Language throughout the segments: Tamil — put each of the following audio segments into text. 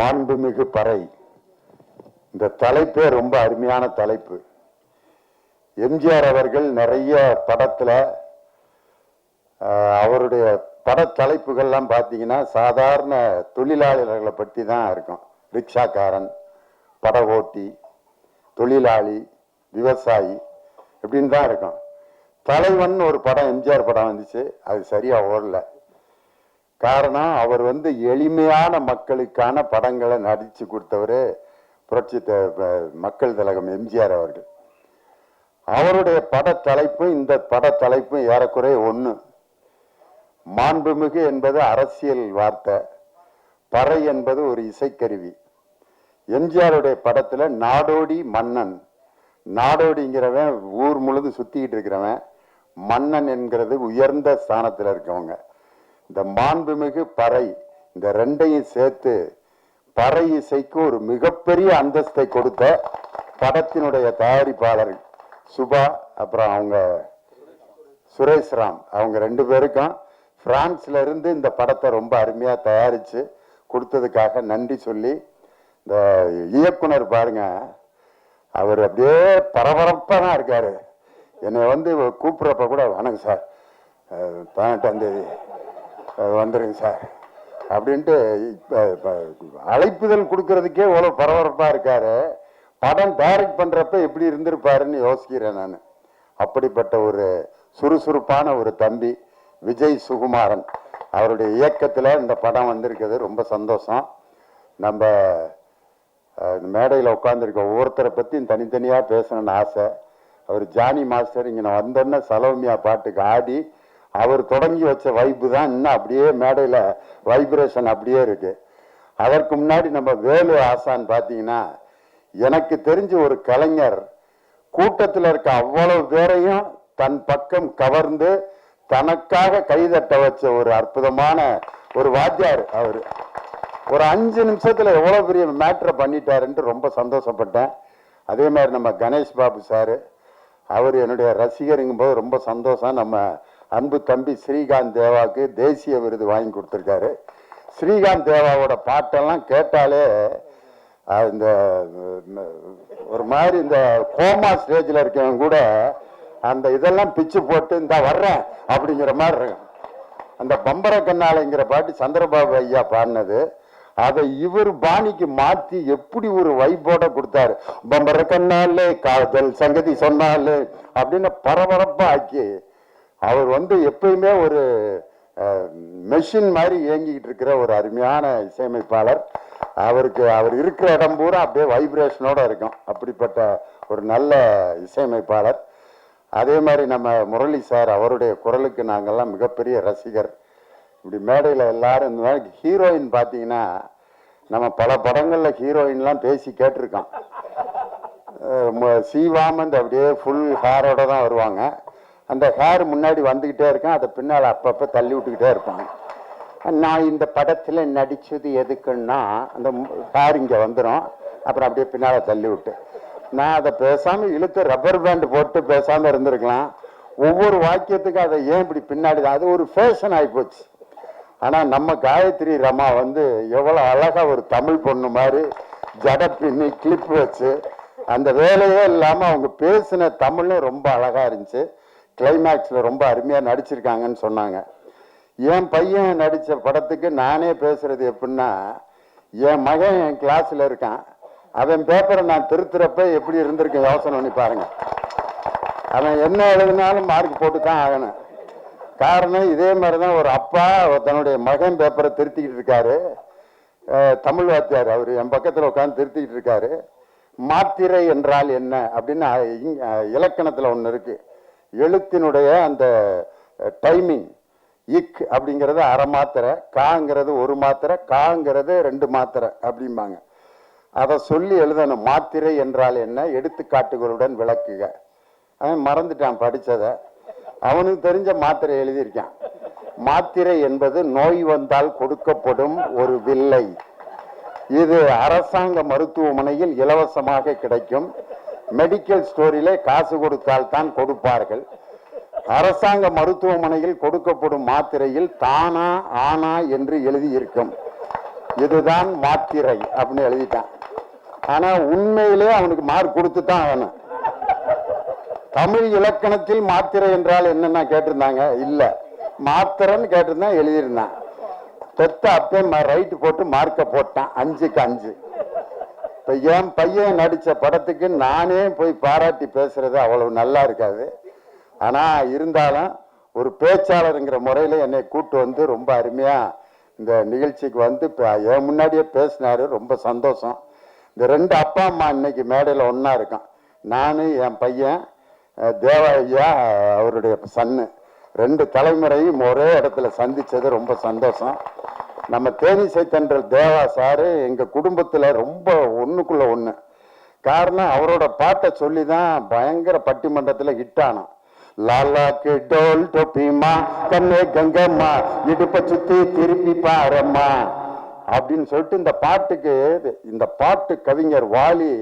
மாண்புமிகு பறை. இந்த தலைப்பே ரொம்ப அருமையான தலைப்பு. எம்ஜிஆர் அவர்கள் நிறைய படத்தில் அவருடைய பட தலைப்புகள்லாம் பார்த்தீங்கன்னா சாதாரண தொழிலாளர்களை பற்றி தான் இருக்கும். ரிக்ஷாக்காரன் பட ஓட்டி தொழிலாளி விவசாயி இப்படின்னு தான் இருக்கும். தலைவன் ஒரு படம் எம்ஜிஆர் படம் வந்துச்சு அது சரியாக ஓடல. காரணம் அவர் வந்து எளிமையான மக்களுக்கான படங்களை நடித்து கொடுத்தவர் புரட்சி மக்கள் திலகம் எம்ஜிஆர் அவர்கள். அவருடைய பட தலைப்பும் இந்த பட தலைப்பும் ஏறக்குறைய ஒன்று மாண்புமிகு என்பது அரசியல் வார்த்தை பறை என்பது ஒரு இசைக்கருவி. எம்ஜிஆருடைய படத்தில் நாடோடி மன்னன் நாடோடிங்கிறவன் ஊர் முழுது சுற்றிக்கிட்டு இருக்கிறவன் மன்னன் என்கிறது உயர்ந்த ஸ்தானத்தில் இருக்கவங்க. இந்த மாண்புமிகு பறை இந்த ரெண்டையும் சேர்த்து பறை இசைக்கு ஒரு மிகப்பெரிய அந்தஸ்தை கொடுத்த படத்தினுடைய தயாரிப்பாளர் சுபா அப்புறம் அவங்க சுரேஷ் ராம். அவங்க ரெண்டு பேருக்கும் பிரான்ஸ்ல இருந்து இந்த படத்தை ரொம்ப அருமையா தயாரிச்சு கொடுத்ததுக்காக நன்றி சொல்லி இந்த இயக்குனர் பாருங்க அவர் அப்படியே பரபரப்பா தான் இருக்காரு. என்னை வந்து கூப்பிடுறப்ப கூட வணக்கம் சார். பதினெட்டாம் தேதி. வந்துடுங்க வந்துருங்க சார். அப்படின்ட்டு இப்போ அழைப்புதல் கொடுக்கறதுக்கே இவ்வளோ பரபரப்பாக இருக்காரு. படம் டைரக்ட் பண்ணுறப்ப எப்படி இருந்திருப்பாருன்னு யோசிக்கிறேன் நான். அப்படிப்பட்ட ஒரு சுறுசுறுப்பான ஒரு தம்பி விஜய் சுகுமாரன். அவருடைய இயக்கத்தில் இந்த படம் வந்திருக்கிறது ரொம்ப சந்தோஷம். நம்ம மேடையில் உட்காந்துருக்க ஒவ்வொருத்தரை பற்றியும் தனித்தனியாக பேசணும்னு ஆசை. அவர் ஜானி மாஸ்டர் இங்கே நான் வந்தோன்னே சலோமியா பாட்டுக்கு ஆடி அவர் தொடங்கி வச்ச வைப்பு தான் இன்னும் அப்படியே மேடையில் வைப்ரேஷன் அப்படியே இருக்கு. அதற்கு முன்னாடி நம்ம வேலு ஆசான் பார்த்தீங்கன்னா எனக்கு தெரிஞ்ச ஒரு கலைஞர் கூட்டத்தில் இருக்க அவ்வளவு பேரையும் தன் பக்கம் கவர்ந்து தனக்காக கைதட்ட வச்ச ஒரு அற்புதமான ஒரு வாத்தியார் அவர். ஒரு அஞ்சு நிமிஷத்தில் எவ்வளோ பெரிய மேட்ரை பண்ணிட்டாருன்ட்டு ரொம்ப சந்தோஷப்பட்டேன். அதே மாதிரி நம்ம கணேஷ் பாபு சார் அவர் என்னுடைய ரசிகருங்கும் போது ரொம்ப சந்தோஷம். நம்ம அன்பு தம்பி ஸ்ரீகாந்த் தேவாவுக்கு தேசிய விருது வாங்கி கொடுத்துருக்காரு. ஸ்ரீகாந்த் தேவாவோட பாட்டெல்லாம் கேட்டாலே இந்த ஒரு மாதிரி இந்த கோமா ஸ்டேஜில் இருக்கவங்க கூட அந்த இதெல்லாம் பிச்சு போட்டு இந்த வர்றேன் அப்படிங்கிற மாதிரி இருக்கும். அந்த பம்பர கண்ணாலைங்கிற பாட்டு சந்திரபாபு ஐயா பாடினது. அதை இவர் பாணிக்கு மாற்றி எப்படி ஒரு வைப்போட கொடுத்தாரு. பம்பர கண்ணாலே காதல் சங்கதி சொன்னாலே அப்படின்னு பரபரப்பாக ஆக்கி அவர் வந்து எப்பயுமே ஒரு மெஷின் மாதிரி இயங்கிக்கிட்டு இருக்கிற ஒரு அருமையான இசையமைப்பாளர். அவருக்கு அவர் இருக்கிற இடம் பூரா அப்படியே வைப்ரேஷனோட இருக்கும். அப்படிப்பட்ட ஒரு நல்ல இசையமைப்பாளர். அதே மாதிரி நம்ம முரளி சார் அவருடைய குரலுக்கு நாங்கள்லாம் மிகப்பெரிய ரசிகர். இப்படி மேடையில் எல்லாரும் இந்த மாதிரி ஹீரோயின் பார்த்தீங்கன்னா நம்ம பல படங்களில் ஹீரோயின்லாம் பேசி கேட்டிருக்கோம். சீவாமந்த் அப்படியே ஃபுல் ஹேரோட தான் வருவாங்க. அந்த ஹேர் முன்னாடி வந்துக்கிட்டே இருக்கும். அதை பின்னால் அப்பப்போ தள்ளி விட்டுக்கிட்டே இருப்பாங்க. நான் இந்த படத்தில் நடித்தது எதுக்குன்னா அந்த ஹேர் இங்கே வந்துடும் அப்புறம் அப்படியே பின்னால் தள்ளி விட்டு. நான் அதை பேசாமல் இழுத்து ரப்பர் பேண்ட் போட்டு பேசாமல் இருந்திருக்கலாம். ஒவ்வொரு வாக்கியத்துக்கும் அதை ஏன் இப்படி பின்னாடி தான்? அது ஒரு ஃபேஷன் ஆகிப்போச்சு ஆனால் நம்ம காயத்ரி ரமா வந்து எவ்வளோ அழகாக ஒரு தமிழ் பொண்ணு மாதிரி ஜட பின்னி கிளிப் வச்சு அந்த வேலையே இல்லாமல் அவங்க பேசின தமிழும் ரொம்ப அழகாக இருந்துச்சு. கிளைமேக்ஸில் ரொம்ப அருமையாக நடிச்சிருக்காங்கன்னு சொன்னாங்க. என் பையன் நடித்த படத்துக்கு நானே பேசுகிறது எப்படின்னா என் மகன் என் கிளாஸில் இருக்கான். அவன் பேப்பரை நான் திருத்துறப்ப எப்படி இருந்திருக்கேன் யோசனை பண்ணி பாருங்க. அவன் என்ன எழுதினாலும் மார்க் போட்டு தான் ஆகணும். காரணம் இதே மாதிரி தான் ஒரு அப்பா தன்னுடைய மகன் பேப்பரை திருத்திக்கிட்டு இருக்காரு. தமிழ் வாத்தியார் அவர் என் பக்கத்தில் உட்காந்து திருத்திக்கிட்டு இருக்காரு. மாத்திரை என்றால் என்ன அப்படின்னு இலக்கணத்தில் ஒன்று இருக்குது எழுத்தினுடைய அந்த டைமிங் இக் அப்படிங்கிறது அரை மாத்திரை காங்கிறது ஒரு மாத்திரை காங்கிறது ரெண்டு மாத்திரை அப்படிம்பாங்க. அதை சொல்லி எழுதணும். மாத்திரை என்றால் என்ன? எடுத்துக்காட்டுகளுடன் விளக்குக. அவன் மறந்துட்டான் படித்ததை அவனுக்கு தெரிஞ்ச மாத்திரை எழுதியிருக்கான். மாத்திரை என்பது நோய் வந்தால் கொடுக்கப்படும் ஒரு வில்லை. இது அரசாங்க மருத்துவமனையில் இலவசமாக கிடைக்கும். மெடிக்கல் ஸ்டோரிலே காசு கொடுத்தால் தான் கொடுப்பார்கள். அரசாங்க மருத்துவமனையில் கொடுக்கப்படும் மாத்திரையில் தானா ஆனா என்று எழுதியிருக்கும். இதுதான் மாத்திரை அப்படின்னு எழுதிட்டான். ஆனா உண்மையிலே அவனுக்கு மார்க் கொடுத்து தான் ஆகணும் தமிழ் இலக்கணத்தில் மாத்திரை என்றால் என்னென்ன கேட்டிருந்தாங்க? இல்ல. மாத்திரைன்னு கேட்டிருந்தான் எழுதியிருந்தான். பெத்த அப்பே ரைட்டு போட்டு மார்க்கை போட்டான். அஞ்சுக்கு அஞ்சு. இப்போ என் பையன் நடித்த படத்துக்கு நானே போய் பாராட்டி பேசுறது அவ்வளவு நல்லா இருக்காது. ஆனால் இருந்தாலும் ஒரு பேச்சாளருங்கிற முறையில் என்னை கூட்டு வந்து ரொம்ப அருமையாக இந்த நிகழ்ச்சிக்கு வந்து இப்போ என் முன்னாடியே பேசினாரு ரொம்ப சந்தோஷம். இந்த ரெண்டு அப்பா அம்மா இன்னைக்கு மேடையில் ஒன்றா இருக்கான். நான் என் பையன் தேவாயா ஐயா அவருடைய சன்னு. ரெண்டு தலைமுறையும் ஒரே இடத்துல சந்தித்தது ரொம்ப சந்தோஷம். நம்ம தேனிசை தென்றல் தேவா சாரு எங்க குடும்பத்துல ரொம்ப ஒண்ணுக்குள்ள ஒண்ணு. காரணம் அவரோட பாட்டை சொல்லி தான் பயங்கர பட்டிமன்றத்துல ஹிட் லாலாக்கு டோல் டொப்பிமா கண்ணே கங்கம்மா இடுப்ப சுத்தி திருப்பி பாரம்மா அப்படின்னு சொல்லிட்டு இந்த பாட்டுக்கு இந்த பாட்டு கவிஞர் வாலி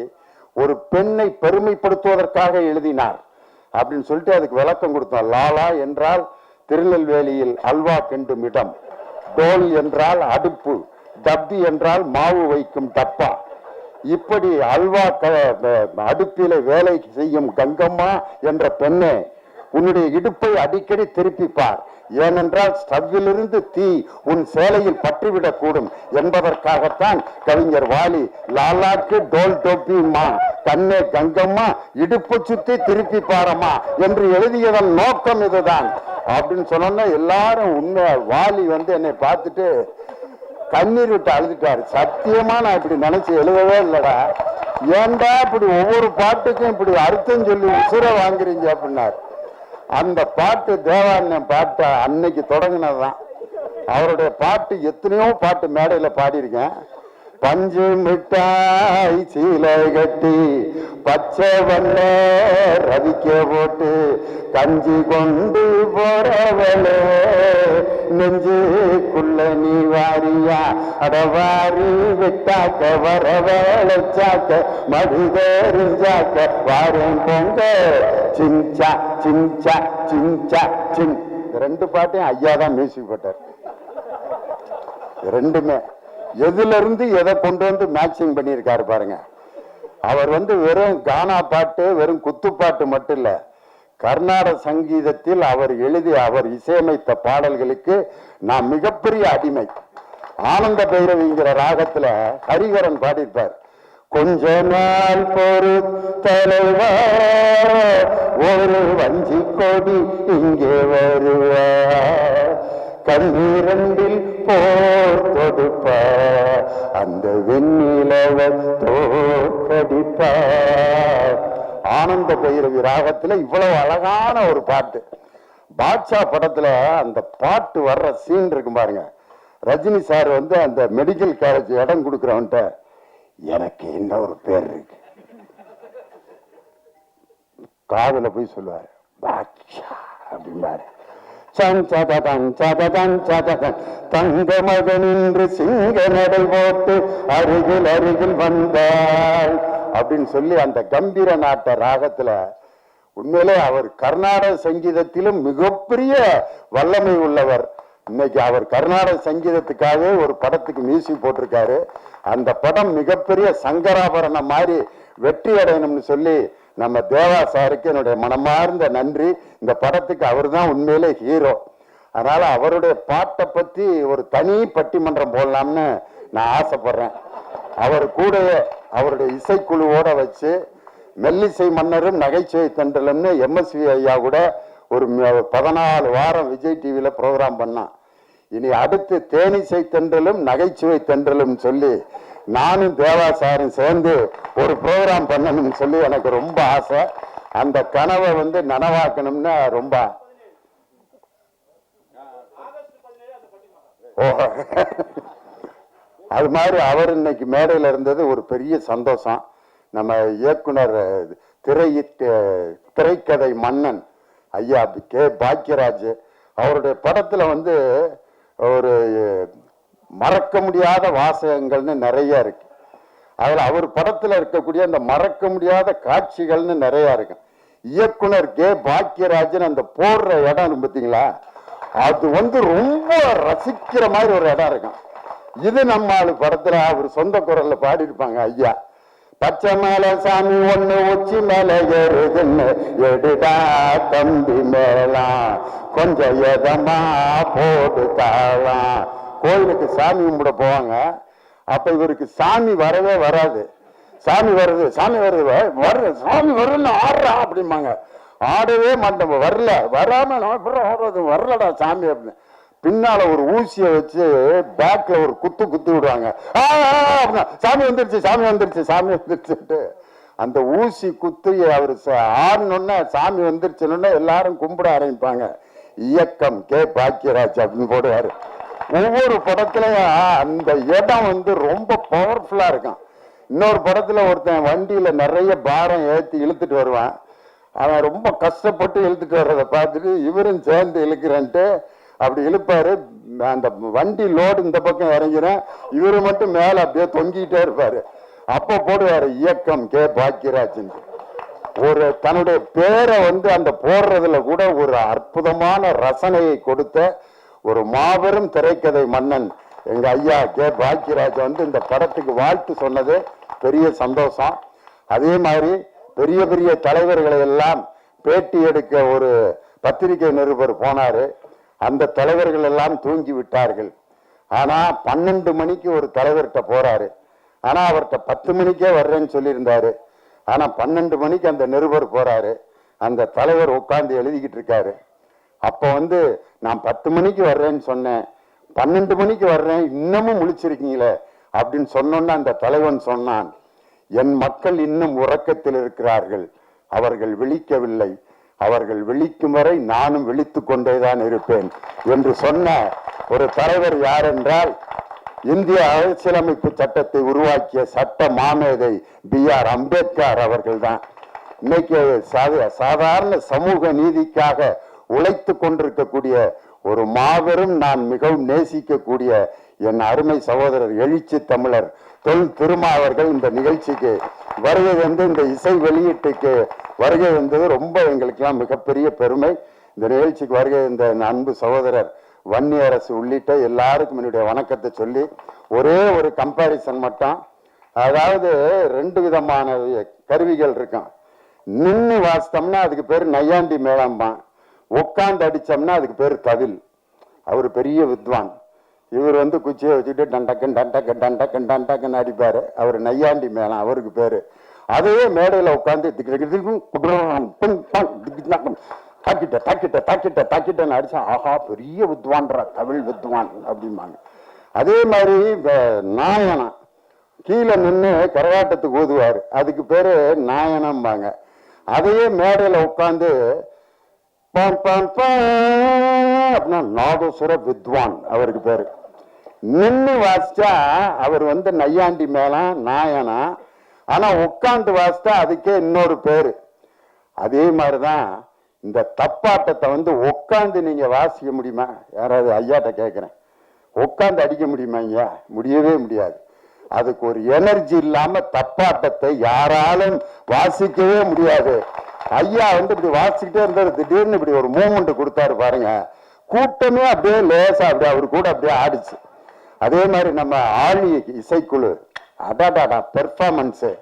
ஒரு பெண்ணை பெருமைப்படுத்துவதற்காக எழுதினார் அப்படின்னு சொல்லிட்டு அதுக்கு விளக்கம் கொடுத்தோம் லாலா என்றால் திருநெல்வேலியில் அல்வா கிண்டும் இடம். டோல் என்றால் அடுப்பு டப்பி என்றால் மாவு வைக்கும் டப்பா. இப்படி அல்வா க- அடுப்பில வேலை செய்யும் கங்கம்மா என்ற பெண்ணே உன்னுடைய இடுப்பை அடிக்கடி திருப்பிப்பார். ஏனென்றால் ஸ்டவ்விலிருந்து தீ உன் சேலையில் பற்றிவிடக்கூடும் என்பதற்காகத்தான் கவிஞர் வாலி லாலாக்கு டோல் டோப்பிமா கண்ணே கங்கம்மா இடுப்பு சுத்தி திருப்பி பாரம்மா என்று எழுதியதன் நோக்கம் இதுதான். அப்படின்னு சொன்னோன்னா எல்லாரும் உண்மை வாலி வந்து என்னை பார்த்துட்டு கண்ணீர் விட்டு அழுதுட்டாரு. சத்தியமா நான் இப்படி நினைச்சு எழுதவே இல்லடா. ஏன்டா இப்படி ஒவ்வொரு பாட்டுக்கும் இப்படி அர்த்தம் சொல்லி உசுர வாங்குறீங்க அப்படின்னாரு. அந்த பாட்டு தேவாண்ணன் பாட்டை அன்னைக்கு தொடங்கினதுதான். அவருடைய பாட்டு எத்தனையோ பாட்டு மேடையில பாடியிருக்கேன். பஞ்சு மிட்டாய் சீலை கட்டி பச்சை வண்ண ரவிக்க போட்டு கஞ்சி கொண்டு போறவளே நெஞ்சுக்குள்ள நீ வாரியா? அடவாரி விட்டாக்க வர வேலைச்சாக்க மடி வாரம் வாரேன் பொங்க சிஞ்சா சிஞ்சா சிஞ்சா சின். ரெண்டு பாட்டையும் ஐயா தான் மியூசிக் போட்டார். ரெண்டுமே. எதுல இருந்து எதை கொண்டு வந்து மேட்சிங் பண்ணியிருக்காரு பாருங்க. அவர் வந்து வெறும் கானா பாட்டு வெறும் குத்துப்பாட்டு மட்டும் இல்ல கர்நாடக சங்கீதத்தில் அவர் எழுதி அவர் இசையமைத்த பாடல்களுக்கு நான் மிகப்பெரிய அடிமை. ஆனந்த பைரவிங்கிற ராகத்துல ஹரிகரன் பாடியிருப்பார். கொஞ்ச நாள் பொறு தலைவா ஒரு வஞ்சி கொடி இங்கே வருவா பன்னிரண்டில் போர் தொடுப்ப. அந்த வெண்ணிலவ தோற்கடிப்ப ஆனந்த பைரவி ராகத்துல இவ்வளவு அழகான ஒரு பாட்டு. பாட்ஷா படத்துல அந்த பாட்டு வர்ற சீன் இருக்கு பாருங்க. ரஜினி சார் வந்து அந்த மெடிக்கல் காலேஜ் இடம் கொடுக்குறவன்ட்ட எனக்கு என்ன ஒரு பேர் இருக்கு? காதல போய் சொல்லுவாரு பாட்ஷா அப்படிம்பாரு. தங்க மகனின்று சிங்க நடை போட்டு அருகில் அருகில் வந்தாள். அப்படின்னு சொல்லி அந்த கம்பீர நாட்ட ராகத்துல உண்மையிலே அவர் கர்நாடக சங்கீதத்திலும் மிகப்பெரிய வல்லமை உள்ளவர். இன்னைக்கு அவர் கர்நாடக சங்கீதத்துக்காகவே ஒரு படத்துக்கு மியூசிக் போட்டிருக்காரு. அந்த படம் மிகப்பெரிய சங்கராபரணம் மாதிரி வெற்றி அடையணும்னு சொல்லி நம்ம தேவா சாருக்கு என்னுடைய மனமார்ந்த நன்றி. இந்த படத்துக்கு அவர் தான் உண்மையிலே ஹீரோ அதனால அவருடைய பாட்டை பத்தி ஒரு தனி பட்டிமன்றம் போடலாம்னு நான் ஆசைப்படுறேன். அவர் கூடவே அவருடைய இசைக்குழுவோட வச்சு மெல்லிசை மன்னரும் நகைச்சுவை தண்டலம்னு எம்எஸ்வி ஐயா கூட ஒரு பதினாலு வாரம் விஜய் டிவியில ப்ரோக்ராம் பண்ணான். இனி அடுத்து தேனிசை தென்றலும் நகைச்சுவை தென்றலும் சொல்லி நானும் தேவா சாரும் சேர்ந்து ஒரு ப்ரோக்ராம் பண்ணணும்னு சொல்லி எனக்கு ரொம்ப ஆசை. அந்த கனவை வந்து நனவாக்கணும்னு ரொம்ப ஓ. அது மாதிரி அவர் இன்னைக்கு மேடையில் இருந்தது ஒரு பெரிய சந்தோஷம். நம்ம இயக்குனர் திரை திரைக்கதை மன்னன் ஐயா கே பாக்யராஜ் அவருடைய படத்தில் வந்து ஒரு மறக்க முடியாத வாசகங்கள்னு நிறைய இருக்கு. அதில் அவர் படத்தில் இருக்கக்கூடிய அந்த மறக்க முடியாத காட்சிகள்னு நிறையா இருக்கு. இயக்குனர் கே பாக்கியராஜன் அந்த போடுற இடம் பார்த்தீங்களா அது வந்து ரொம்ப ரசிக்கிற மாதிரி ஒரு இடம் இருக்கும். இது நம்ம ஆளு படத்தில் அவர் சொந்த குரலில் பாடியிருப்பாங்க ஐயா. பச்சை மேல சாமி ஒண்ணு உச்சி மேல ஏறுதுன்னு எடுடா தம்பி மேலாம் கொஞ்சம் எதமா போடு தாளாம். கோயிலுக்கு சாமி கும்பிட போவாங்க. அப்ப இவருக்கு சாமி வரவே வராது. சாமி வருது சாமி வருது வர்ற சாமி வருதுன்னு ஆடுறா அப்படிம்பாங்க. ஆடவே மாட்டோம் வரல வராம ஆடுறது? வரலடா சாமி அப்படின்னு. பின்னால ஒரு ஊசியை வச்சு பேக்ல ஒரு குத்து குத்து விடுவாங்க. அப்படின்னா, சாமி வந்துருச்சு சாமி வந்துருச்சு சாமி வந்துருச்சுட்டு அந்த ஊசி குத்தி அவர் ஆடணுன்னா சாமி வந்துருச்சுன்னு எல்லாரும் கும்பிட ஆரம்பிப்பாங்க. இயக்கம் கே. பாக்கியராஜ் அப்படின்னு போடுவாரு. ஒவ்வொரு படத்துலயும் அந்த இடம் வந்து ரொம்ப பவர்ஃபுல்லா இருக்கும். இன்னொரு படத்துல ஒருத்தன் வண்டியில நிறைய பாரம் ஏத்தி இழுத்துட்டு வருவான். அவன் ரொம்ப கஷ்டப்பட்டு இழுத்துட்டு வர்றதை பார்த்துட்டு இவரும் சேர்ந்து இழுக்கிறேன்ட்டு அப்படி இழுப்பாரு. அந்த வண்டி லோடு இந்த பக்கம் இறங்கிறேன் இவரு மட்டும் மேல அப்படியே தொங்கிட்டே இருப்பாரு. அப்ப போடுவாரு இயக்கம் கே. பாக்கியராஜன். ஒரு தன்னுடைய பேரை வந்து அந்த போடுறதுல கூட ஒரு அற்புதமான ரசனையை கொடுத்த ஒரு மாபெரும் திரைக்கதை மன்னன் எங்க ஐயா கே. பாக்கியராஜ் வந்து இந்த படத்துக்கு வாழ்த்து சொன்னது பெரிய சந்தோஷம். அதே மாதிரி பெரிய பெரிய தலைவர்களை எல்லாம் பேட்டி எடுக்க ஒரு பத்திரிகை நிருபர் போனார். அந்த தலைவர்கள் எல்லாம் தூங்கி விட்டார்கள். ஆனால் பன்னெண்டு மணிக்கு ஒரு தலைவர்கிட்ட போறாரு. ஆனால் அவர்கிட்ட பத்து மணிக்கே வர்றேன்னு சொல்லியிருந்தாரு. ஆனால் பன்னெண்டு மணிக்கு அந்த நிருபர் போறாரு. அந்த தலைவர் உட்காந்து எழுதிக்கிட்டு இருக்காரு. அப்போ வந்து நான் பத்து மணிக்கு வர்றேன்னு சொன்னேன். பன்னெண்டு மணிக்கு வர்றேன். இன்னமும் முழிச்சிருக்கீங்களே அப்படின்னு சொன்னோன்னு அந்த தலைவன் சொன்னான். என் மக்கள் இன்னும் உறக்கத்தில் இருக்கிறார்கள். அவர்கள் விழிக்கவில்லை. அவர்கள் விழிக்கும் வரை நானும் விழித்து கொண்டேதான் இருப்பேன் என்று சொன்ன ஒரு தலைவர் யார் என்றால் இந்திய அரசியலமைப்பு சட்டத்தை உருவாக்கிய சட்ட மாமேதை பி. ஆர். அம்பேத்கர் அவர்கள்தான். இன்னைக்கு சாதாரண சமூக நீதிக்காக உழைத்து கொண்டிருக்கக்கூடிய ஒரு மாபெரும் நான் மிகவும் நேசிக்கக்கூடிய என் அருமை சகோதரர் எழுச்சி தமிழர் தொல் திருமா அவர்கள் இந்த நிகழ்ச்சிக்கு வருகை வந்து இந்த இசை வெளியீட்டுக்கு வருகை வந்தது ரொம்ப எங்களுக்கெல்லாம் மிகப்பெரிய பெருமை. இந்த நிகழ்ச்சிக்கு வருகை இந்த அன்பு சகோதரர் வன்னி அரசு உள்ளிட்ட எல்லாருக்கும் என்னுடைய வணக்கத்தை சொல்லி ஒரே ஒரு கம்பாரிசன் மட்டும். அதாவது ரெண்டு விதமான கருவிகள் இருக்கும் நின்று வாசித்தோம்னா அதுக்கு பேர் நையாண்டி மேளம்பான். உட்காந்து அடித்தோம்னா அதுக்கு பேர் தவில். அவர் பெரிய வித்வான். இவர் வந்து குச்சியை வச்சுட்டு டண்டக்கன் டண்டக்கன் டண்டக்கன் டண்டக்கன் அடிப்பார். அவர் நையாண்டி மேளம் அவருக்கு பேர். அதே மேடையில் உட்காந்து தாக்கிட்ட தாக்கிட்ட தாக்கிட்ட தாக்கிட்டன்னு அடிச்சா ஆஹா பெரிய வித்வான்றா தமிழ் வித்வான் அப்படிம்பாங்க அதே மாதிரி நாயனா நாயனம் கீழே நின்று கரகாட்டத்துக்கு ஊதுவார் அதுக்கு பேர் நாயனம்பாங்க அதையே மேடையில் உட்காந்து பாம் பாம் அப்படின்னா நாதஸ்வர வித்வான் அவருக்கு பேரு. நின்று வாசிச்சா அவர் வந்து நையாண்டி மேளம் நாயனா. ஆனா உட்காந்து வாசிச்சா அதுக்கே இன்னொரு பேரு. அதே மாதிரிதான் இந்த தப்பாட்டத்தை வந்து உட்காந்து நீங்க வாசிக்க முடியுமா? யாராவது ஐயாட்ட கேட்கிறேன் உட்காந்து அடிக்க முடியுமா ஐயா? முடியவே முடியாது. அதுக்கு ஒரு எனர்ஜி இல்லாம தப்பாட்டத்தை யாராலும் வாசிக்கவே முடியாது. ஐயா வந்து இப்படி வாசிக்கிட்டே இருந்தாரு. திடீர்னு இப்படி ஒரு மூமெண்ட் கொடுத்தாரு பாருங்க. கூட்டமே அப்படியே லேசா அப்படியே அவர் கூட அப்படியே ஆடிச்சு. அதே மாதிரி நம்ம ஆழி இசைக்குழு. அடாடாடா பெர்ஃபார்மன்ஸு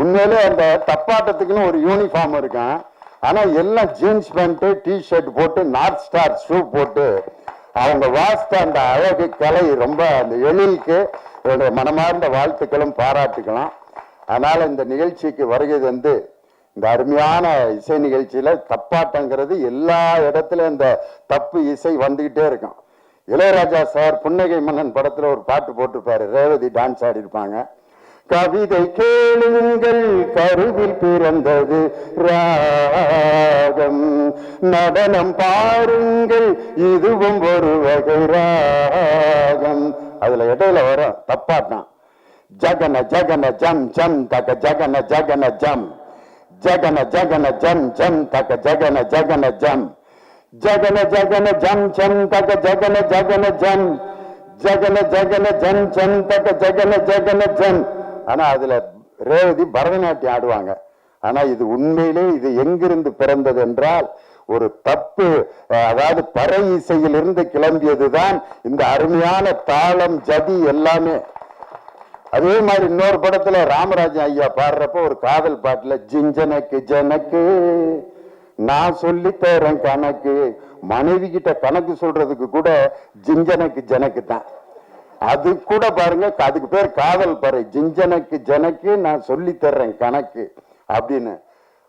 உண்மையிலே அந்த தப்பாட்டத்துக்குன்னு ஒரு யூனிஃபார்ம் இருக்கும் ஆனால் எல்லாம் ஜீன்ஸ் பேண்ட்டு டிஷர்ட் போட்டு நார்த் ஸ்டார் ஷூ போட்டு அவங்க வாசித்த அந்த அழகு கலை ரொம்ப அந்த எழிலுக்கு என்னுடைய மனமார்ந்த வாழ்த்துக்களும் பாராட்டுக்கலாம். அதனால் இந்த நிகழ்ச்சிக்கு வருகை வந்து இந்த அருமையான இசை நிகழ்ச்சியில தப்பாட்டங்கிறது எல்லா இடத்துலயும் இந்த தப்பு இசை வந்துகிட்டே இருக்கும். இளையராஜா சார் புன்னகை மன்னன் படத்துல ஒரு பாட்டு போட்டிருப்பாரு ரேவதி டான்ஸ் ஆடி இருப்பாங்க கவிதை கேளுங்கள் கருவில் பிறந்தது ராகம். நடனம் பாருங்கள் இதுவும் ஒரு வகை ராகம். அதுல இடையில வரும் தப்பாட்டம். ஜகன ஜகன ஜம் ஜம் தக ஜகன ஜகன ஜம். ஜகன ஜகன ஜம் ஜம் தக ஜகன ஜகன ஜம் ஜகன ஜகன ஜம் ஜம் தக ஜகன ஜகன ஜம் ஜகன ஜகன ஜம் ஜம் தக ஜகன ஜகன ஜம் ஆனா அதுல ரேவதி பரதநாட்டியம் ஆடுவாங்க. ஆனா இது உண்மையிலே இது எங்கிருந்து பிறந்தது என்றால் ஒரு தப்பு அதாவது பறை இசையிலிருந்து கிளம்பியதுதான் இந்த அருமையான தாளம் ஜதி எல்லாமே. அதே மாதிரி இன்னொரு படத்துல ராமராஜன் ஐயா பாடுறப்ப ஒரு காதல் பாட்டுல ஜிஞ்சனக்கு ஜனக்கு நான் சொல்லி தரேன் கணக்கு. மனைவி கிட்ட கணக்கு சொல்றதுக்கு கூட ஜிஞ்சனக்கு ஜனக்கு தான். அது கூட பாருங்க அதுக்கு பேர் காதல் பறை. ஜிஞ்சனக்கு ஜனக்கு நான் சொல்லி தர்றேன் கணக்கு. அப்படின்னு.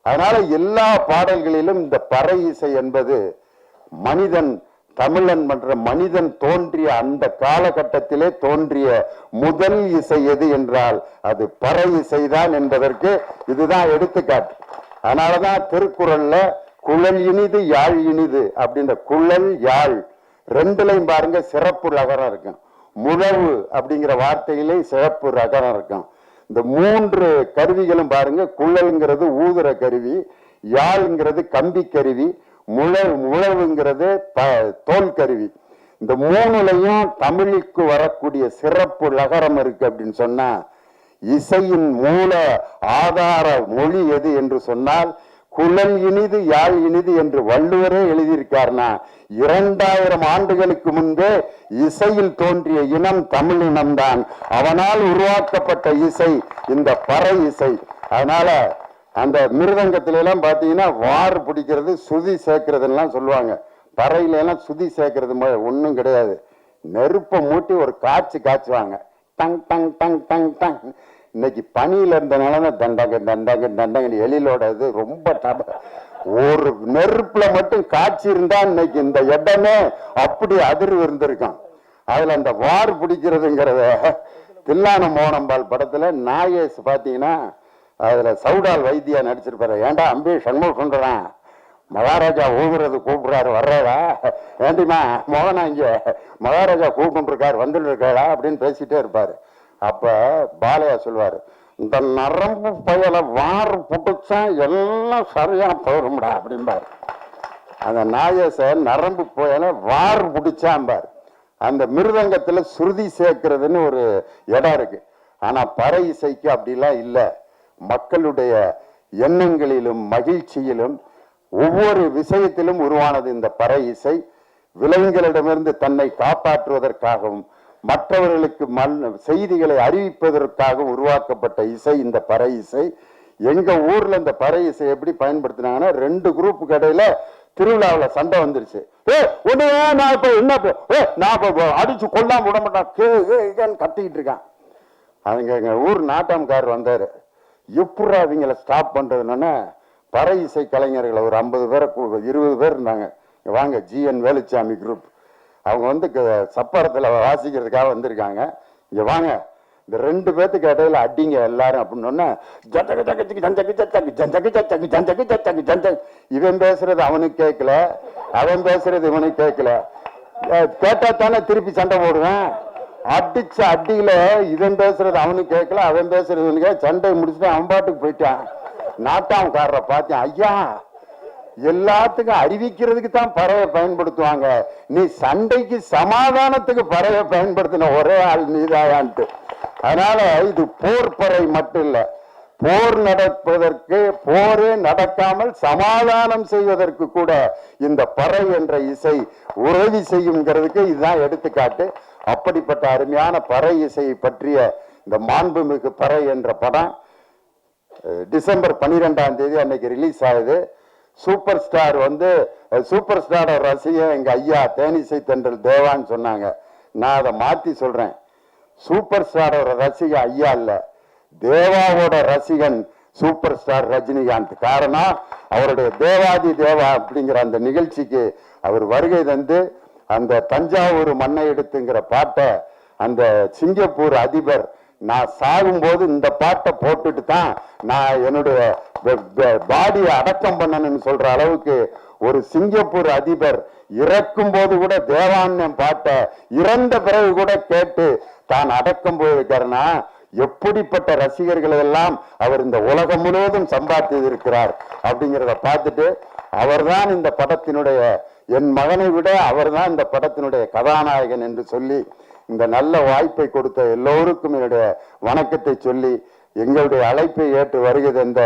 அதனால எல்லா பாடல்களிலும் இந்த பறை இசை என்பது மனிதன் தமிழன் என்ற மனிதன் தோன்றிய அந்த காலகட்டத்திலே தோன்றிய முதல் இசை எது என்றால் அது பறை இசைதான் என்பதற்கு இதுதான் எடுத்துக்காட்டு. அதனாலதான் திருக்குறள்ல குழல் இனிது யாழ் இனிது அப்படின்ற குழல் யாழ் ரெண்டுலையும் பாருங்க சிறப்பு ரகரம் இருக்கும். முழவு அப்படிங்கிற வார்த்தையிலே சிறப்பு ரகரம் இருக்கும். இந்த மூன்று கருவிகளும் பாருங்க குழல்ங்கிறது ஊதுற கருவி யாழ்ங்கிறது கம்பி கருவி முழவு முழவுங்கிறது த தோல் கருவி. இந்த மூணுலையும் தமிழுக்கு வரக்கூடிய சிறப்பு லகரம் இருக்கு அப்படின்னு சொன்னா இசையின் மூல ஆதார மொழி எது என்று சொன்னால் குழல் இனிது யாழ் இனிது என்று வள்ளுவரே எழுதியிருக்காருனா இரண்டாயிரம் ஆண்டுகளுக்கு முன்பே இசையில் தோன்றிய இனம் தமிழ் இனம்தான். அவனால் உருவாக்கப்பட்ட இசை இந்த பறை இசை. அதனால அந்த மிருதங்கத்தில எல்லாம் பாத்தீங்கன்னா வார் பிடிக்கிறது சுதி சேர்க்கறதுலாம் சொல்லுவாங்க. பறையில எல்லாம் சுதி சேர்க்கறது ஒன்றும் கிடையாது. நெருப்பை மூட்டி ஒரு காய்ச்சி காய்ச்சுவாங்க டங் டங் டங் டங் டங். இன்னைக்கு பனியில இருந்தனால தான் தண்டங்க தண்டங்க தண்டங்க எழிலோட இது ரொம்ப டப ஒரு நெருப்புல மட்டும் காய்ச்சி இருந்தா இன்னைக்கு இந்த இடமே அப்படி அதிர்வு இருந்திருக்கும். அதுல அந்த வார் பிடிக்கிறதுங்கிறத தில்லான மோனம்பால் படத்துல நாயேஸ் பாத்தீங்கன்னா அதில் சவுடால் வைத்தியா நடிச்சிருப்பாரு. ஏன்டா அம்பி சண்முக சுந்தரம்? மகாராஜா ஊதுறது கூப்பிடுறாரு வர்றதா ஏண்டிமா மோகனா இங்கே. மகாராஜா கூப்பிட்டுருக்காரு வந்துட்டு இருக்காரா அப்படின்னு பேசிகிட்டே இருப்பார். அப்போ பாலையா சொல்லுவார் இந்த நரம்பு பயலை வார் புட்டுச்சா எல்லாம் சரியாக போரும்டா அப்படிம்பாரு. அந்த நாயச நரம்பு பயலை வார் பிடிச்சாம்பார். அந்த மிருதங்கத்தில் சுருதி சேர்க்கிறதுன்னு ஒரு இடம் இருக்குது ஆனால் பறை இசைக்கு அப்படிலாம் இல்லை. மக்களுடைய எண்ணங்களிலும் மகிழ்ச்சியிலும் ஒவ்வொரு விஷயத்திலும் உருவானது இந்த பறை இசை. விலங்குகளிடமிருந்து தன்னை காப்பாற்றுவதற்காகவும் மற்றவர்களுக்கு மல் செய்திகளை அறிவிப்பதற்காகவும் உருவாக்கப்பட்ட இசை இந்த பறை இசை. எங்க ஊர்ல இந்த பறை இசை எப்படி பயன்படுத்தினாங்கன்னா ரெண்டு குரூப் கடையில திருவிழாவில் சண்டை வந்துருச்சு. ஏ ஒண்ணு நான் இப்போ என்ன ஏ நான் இப்போ அடிச்சு கொல்லாம விட மாட்டான். கேன்னு கத்திக்கிட்டு இருக்கான். அவங்க எங்கள் ஊர் நாட்டாம்கார் வந்தார். எப்படா அவங்கள ஸ்டாப் பண்ணுறதுன்னா பற இசை கலைஞர்களை ஒரு ஐம்பது பேரை இருபது பேர் இருந்தாங்க வாங்க ஜிஎன் வேலுச்சாமி குரூப் அவங்க வந்து க- வாசிக்கிறதுக்காக வந்திருக்காங்க இங்கே வாங்க இந்த ரெண்டு பேர்த்துக்கு இடையில அடிங்க எல்லாரும் அப்படின்னு ஜந்தக இவன் பேசுறது அவனுக்கு கேட்கல அவன் பேசுறது இவனுக்கு கேட்கல கேட்டா தானே திருப்பி சண்டை போடுவேன் அடிச்ச அடியில இவன் பேசுறது அவனுக்கு கேட்கல அவன் பேசுறது இவனுக்கு சண்டையை முடிச்சுட்டு அவன் பாட்டுக்கு போயிட்டான். நாட்டாம்காரரை பார்த்தேன். ஐயா எல்லாத்துக்கும் அறிவிக்கிறதுக்கு தான் பறவை பயன்படுத்துவாங்க. நீ சண்டைக்கு சமாதானத்துக்கு பறவை பயன்படுத்தின ஒரே ஆள் நீதாயான்ட்டு. அதனால இது போர் பறை மட்டும் இல்லை. போர் நடப்பதற்கு போரே நடக்காமல் சமாதானம் செய்வதற்கு கூட இந்த பறை என்ற இசை உதவி செய்யுங்கிறதுக்கு இதுதான் எடுத்துக்காட்டு. அப்படிப்பட்ட அருமையான பறை இசையை பற்றிய இந்த மாண்புமிகு பறை என்ற படம் டிசம்பர் பன்னிரெண்டாம் தேதி அன்னைக்கு ரிலீஸ் ஆகுது. சூப்பர் ஸ்டார் வந்து சூப்பர் ஸ்டாரோட ரசிகன் எங்கள் ஐயா தேனிசை தென்றல் தேவான்னு சொன்னாங்க. நான் அதை மாற்றி சொல்கிறேன் சூப்பர் ஸ்டாரோட ரசிகன் ஐயா இல்லை. தேவாவோட ரசிகன் சூப்பர் ஸ்டார் ரஜினிகாந்த். காரணம் அவருடைய தேவாதி தேவா அப்படிங்கிற அந்த நிகழ்ச்சிக்கு அவர் வருகை தந்து அந்த தஞ்சாவூர் மண்ணை எடுத்துங்கிற பாட்டை அந்த சிங்கப்பூர் அதிபர் நான் சாகும்போது இந்த பாட்டை போட்டுட்டு தான் நான் என்னுடைய பாடியை அடக்கம் பண்ணணும்னு சொல்ற அளவுக்கு ஒரு சிங்கப்பூர் அதிபர் இறக்கும் போது கூட தேவான்யம் பாட்டை இறந்த பிறகு கூட கேட்டு தான் அடக்கம் போயிருக்காருன்னா எப்படிப்பட்ட ரசிகர்கள் எல்லாம் அவர் இந்த உலகம் முழுவதும் சம்பாதித்திருக்கிறார் அப்படிங்கிறத பார்த்துட்டு அவர்தான் இந்த படத்தினுடைய என் மகனை விட அவர்தான் இந்த படத்தினுடைய கதாநாயகன் என்று சொல்லி இந்த நல்ல வாய்ப்பை கொடுத்த எல்லோருக்கும் என்னுடைய வணக்கத்தை சொல்லி எங்களுடைய அழைப்பை ஏற்று வருகிறது அந்த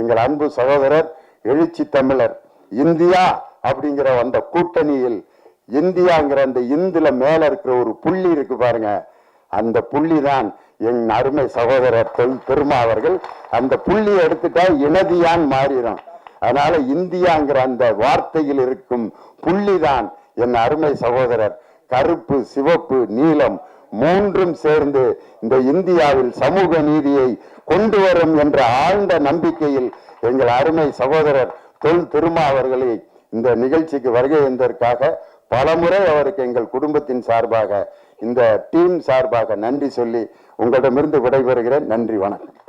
எங்கள் அன்பு சகோதரர் எழுச்சி தமிழர் இந்தியா அப்படிங்கிற அந்த கூட்டணியில் இந்தியாங்கிற அந்த இந்துல மேல இருக்கிற ஒரு புள்ளி இருக்கு பாருங்க. அந்த புள்ளி தான் என் அருமை சகோதரர் பெருமா அவர்கள். அந்த புள்ளி எடுத்துட்டா இனதியான் மாறிடும். அதனால இந்தியாங்கிற அந்த வார்த்தையில் இருக்கும் புள்ளிதான் என் அருமை சகோதரர். கருப்பு சிவப்பு நீலம் மூன்றும் சேர்ந்து இந்த இந்தியாவில் சமூக நீதியை கொண்டு வரும் என்ற ஆழ்ந்த நம்பிக்கையில் எங்கள் அருமை சகோதரர் தொல் திருமா அவர்களை இந்த நிகழ்ச்சிக்கு வருகை வந்ததற்காக பலமுறை அவருக்கு எங்கள் குடும்பத்தின் சார்பாக இந்த டீம் சார்பாக நன்றி சொல்லி உங்களிடமிருந்து விடைபெறுகிறேன். நன்றி வணக்கம்.